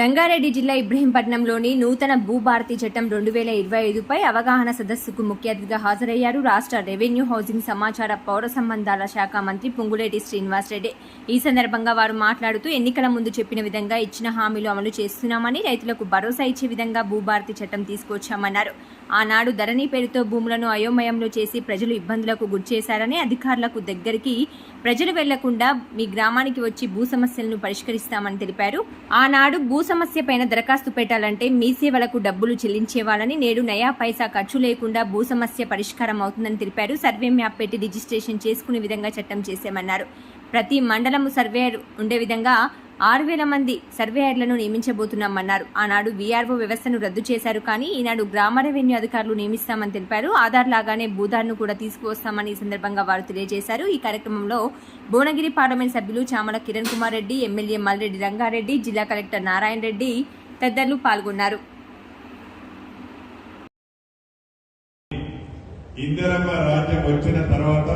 రంగారెడ్డి జిల్లా ఇబ్రహీంపట్నంలోని నూతన భూభారతి చట్టం రెండు వేల ఇరవై ఐదుపై అవగాహన సదస్సుకు ముఖ్య అతిథిగా హాజరయ్యారు రాష్ట్ర రెవెన్యూ హౌసింగ్ సమాచార పౌర సంబంధాల శాఖ మంత్రి పొంగులేటి శ్రీనివాసరెడ్డి. ఈ సందర్భంగా వారు మాట్లాడుతూ ఎన్నికల ముందు చెప్పిన విధంగా ఇచ్చిన హామీలు అమలు చేస్తున్నామని రైతులకు భరోసా ఇచ్చే విధంగా భూభారతి చట్టం తీసుకొచ్చామన్నారు ఆనాడు ధరణి పేరుతో భూములను అయోమయంలో చేసి ప్రజలు ఇబ్బందులకు గురిచేశారని అధికారులకు దగ్గరికి ప్రజలు వెళ్ళకుండా మీ గ్రామానికి వచ్చి భూ సమస్యలను పరిష్కరిస్తామని తెలిపారు. ఆనాడు భూ సమస్య పైన దరఖాస్తు పెట్టాలంటే మీ సేవలకు డబ్బులు చెల్లించేవాళ్ళని నేడు నయా పైసా ఖర్చు లేకుండా భూ సమస్య పరిష్కారం అవుతుందని తెలిపారు. సర్వే మ్యాప్ పెట్టి రిజిస్ట్రేషన్ చేసుకునే విధంగా చట్టం చేశామన్నారు. ప్రతి మండలము సర్వేయర్ ఉండే విధంగా ఆరు వేల మంది సర్వేయర్లను నియమించబోతున్నామన్నారు. ఆనాడు వీఆర్ఓ వ్యవస్థను రద్దు చేశారు కానీ ఈనాడు గ్రామ రెవెన్యూ అధికారులు నియమిస్తామని తెలిపారు. ఆధార్ లాగానే భూదార్ను కూడా తీసుకువస్తామని ఈ సందర్భంగా వారు తెలియజేశారు. ఈ కార్యక్రమంలో భువనగిరి పార్లమెంట్ సభ్యులు చామల కిరణ్ కుమార్ రెడ్డి ఎమ్మెల్యే మల్రెడ్డి రంగారెడ్డి జిల్లా కలెక్టర్ నారాయణ రెడ్డి తదితరులు పాల్గొన్నారు. ఇందిరమ్మ రాజ్యం వచ్చిన తర్వాత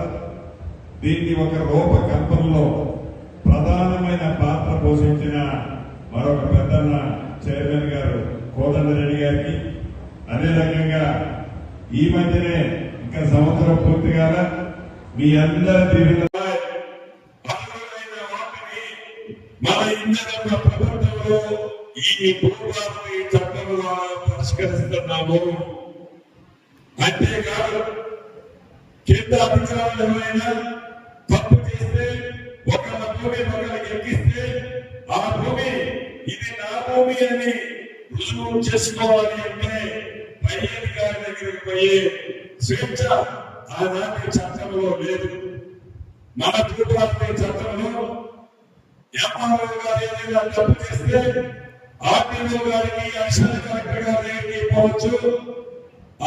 దీన్ని ఒక రూపకల్పనలో అదే రకంగా ఈ మధ్యనే ఇంకా సంవత్సరం పూర్తి కాల మీ అందరి దీవెన మన ఇందిరమ్మ ప్రభుత్వంలో ఈ భూభారతి చట్టంలో పరిష్కరిస్తున్నాము అంతేకాదు కింద అధికారులు ఎవరైనా తప్పు చేస్తే ఒకళ్ళ భూమి ఒకళ్ళకి ఎక్కిస్తే ఆ భూమి ఇది నా భూమి అని రుజువు చేసుకోవాలి అంటే పై గారి దగ్గరికి పోయే స్వేచ్ఛ ఆనాటి చట్టంలో లేదు. మన భూభారతి చట్టంలో ఎంఆర్ఓ గారు ఏదైనా తప్పు చేస్తే ఆర్టీఓ గారికి అక్షర కలెక్టర్ గారు దగ్గరికి పోవచ్చు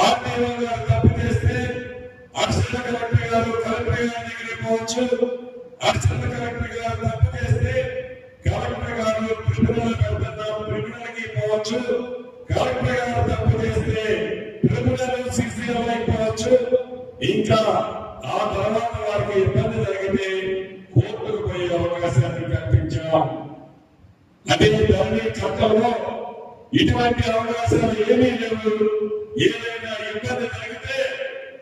ఆర్టీఓ గారు తప్పు చేస్తే అక్షర కలెక్టర్ గారు కలెక్టర్ గారి దగ్గరికి పోవచ్చు. అక్షర కలెక్టర్ గారు తప్పు చేస్తే కలెక్టర్ గారు ట్రిబ్యునల్ పెడుతున్నాం కలెక్టర్ గారు తప్పు చేస్తే ట్రిబ్యునల్ ఇంకా ఆ తర్వాత వారికి ఇబ్బంది జరిగితే కోర్టుకు పోయే అవకాశాన్ని కల్పించాం. అదే ధరణి చట్టంలో ఇటువంటి అవకాశాలు ఏమీ లేవు. ఏదైనా ఇబ్బంది జరిగితే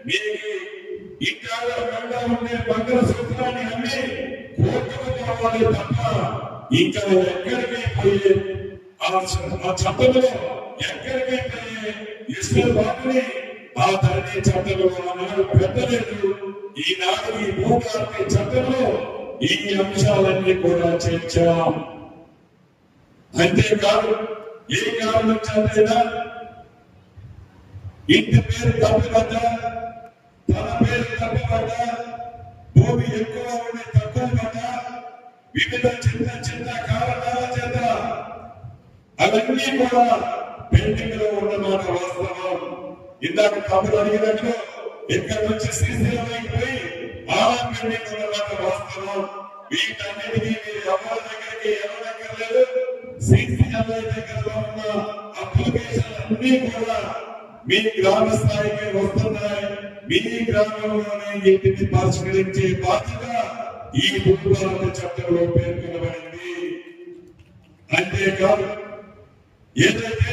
మీకు ఇంకా ఉండే బంగారు సూత్రాన్ని అమ్మి కోర్టుకు పోవాలి తప్ప ఇంకా ఎక్కడికి పోయే ఆ చట్టంలో ఎక్కడికైతే పోయే వాటిని బాబుని ఆ ధరణి చట్టంలో ఆనాడు పెట్టలేదు ఈనాడు ఈ భూకార్తీ చట్టంలో ఈ అంశాలన్నీ కూడా చేర్చాం అంతేకాదు ఏ కారణం చేతైనా ఇంటి పేరు తప్పిపడ్డ తన పేరు తప్పిపడ్డ భూమి ఎక్కువ ఉండి తక్కువ పడ్డ వివిధ చిన్న చిన్న కారణాల చేత అవన్నీ కూడా పెండింగ్లో ఉన్నమాట వాస్తవం. ఇందాక తమ్ముడు అడిగినట్టు ఇక్కడ నుంచి శ్రీశైలం పోయి ఆలా పెండింగ్ ఉన్నమాట వాస్తవం. వీటన్నిటికీ మీరు ఎవరి దగ్గరికి ఎవరక్కర్లేదు శ్రీశైలం దగ్గరలో ఉన్న అప్లికేషన్ అన్ని కూడా మీ గ్రామ స్థాయికి వస్తున్నాయి. మీ గ్రామంలోనే ఇంటిని పరిష్కరించే బాధ్యత ఈ భూభారత చట్టంలో పేర్కొనబడింది. అంతేకాదు எதற்கு